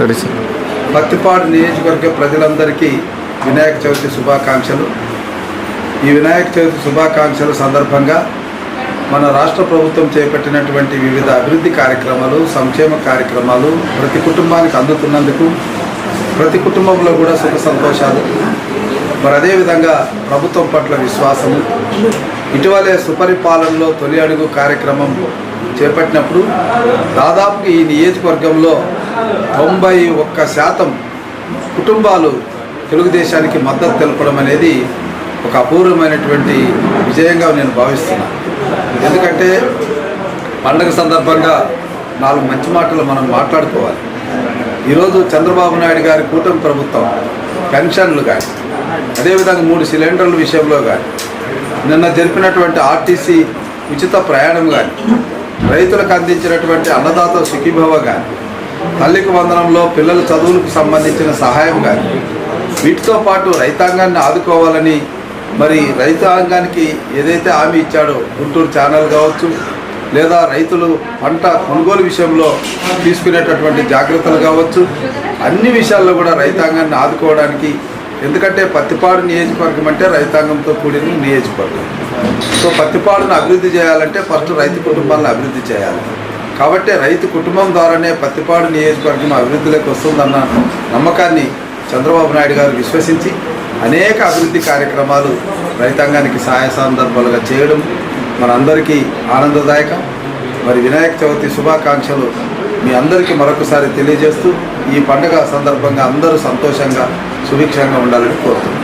Ready sir Pattipadu నియోజకవర్గ ప్రజలందరికీ వినాయక చవితి శుభాకాంక్షలు. ఈ వినాయక చవితి శుభాకాంక్షల సందర్భంగా మన రాష్ట్ర ప్రభుత్వం చేపట్టినటువంటి వివిధ అభివృద్ధి కార్యక్రమాలు సంక్షేమ కార్యక్రమాలు ప్రతి కుటుంబానికి అందుతున్నందుకు ప్రతి కుటుంబంలో కూడా సుఖ సంతోషాలు. మరి అదేవిధంగా ప్రభుత్వం పట్ల విశ్వాసము. ఇటీవలే సుపరిపాలనలో తొలి అడుగు కార్యక్రమం చేపట్టినప్పుడు దాదాపు ఈ నియోజకవర్గంలో తొంభై ఒక్క శాతం కుటుంబాలు తెలుగుదేశానికి మద్దతు తెలపడం అనేది ఒక అపూర్వమైనటువంటి విజయంగా నేను భావిస్తున్నాను ఎందుకంటే పండగ సందర్భంగా నాలుగు మంచి మాటలు మనం మాట్లాడుకోవాలి. ఈరోజు చంద్రబాబు నాయుడు గారి కూటమి ప్రభుత్వం పెన్షన్లు కానీ అదేవిధంగా మూడు సిలిండర్ల విషయంలో కానీ నిన్న జరిపినటువంటి ఆర్టీసీ ఉచిత ప్రయాణం కానీ రైతులకు అందించినటువంటి అన్నదాత సుఖీభవ కానీ తల్లికి వందనంలో పిల్లల చదువులకు సంబంధించిన సహాయం కానీ వీటితో పాటు రైతాంగాన్ని ఆదుకోవాలని మరి రైతాంగానికి ఏదైతే హామీ ఇచ్చాడో గుంటూరు ఛానల్ కావచ్చు లేదా రైతులు పంట కొనుగోలు విషయంలో తీసుకునేటటువంటి జాగ్రత్తలు కావచ్చు అన్ని విషయాల్లో కూడా రైతాంగాన్ని ఆదుకోవడానికి ఎందుకంటే పత్తిపాడు నియోజకవర్గం అంటే రైతాంగంతో కూడిన నియోజకవర్గం. సో పత్తిపాడును అభివృద్ధి చేయాలంటే ఫస్ట్ రైతు కుటుంబాలను అభివృద్ధి చేయాలి. కాబట్టి రైతు కుటుంబం ద్వారానే పత్తిపాడు నియోజకవర్గం అభివృద్ధిలోకి వస్తుందన్న నమ్మకాన్ని చంద్రబాబు నాయుడు గారు విశ్వసించి అనేక అభివృద్ధి కార్యక్రమాలు రైతాంగానికి సహాయ సందర్భాలుగా చేయడం మనందరికీ ఆనందదాయకం. మరి వినాయక చవితి శుభాకాంక్షలు మీ అందరికీ మరొకసారి తెలియజేస్తూ ఈ పండుగ సందర్భంగా అందరూ సంతోషంగా సుభిక్షంగా ఉండాలని కోరుతున్నాను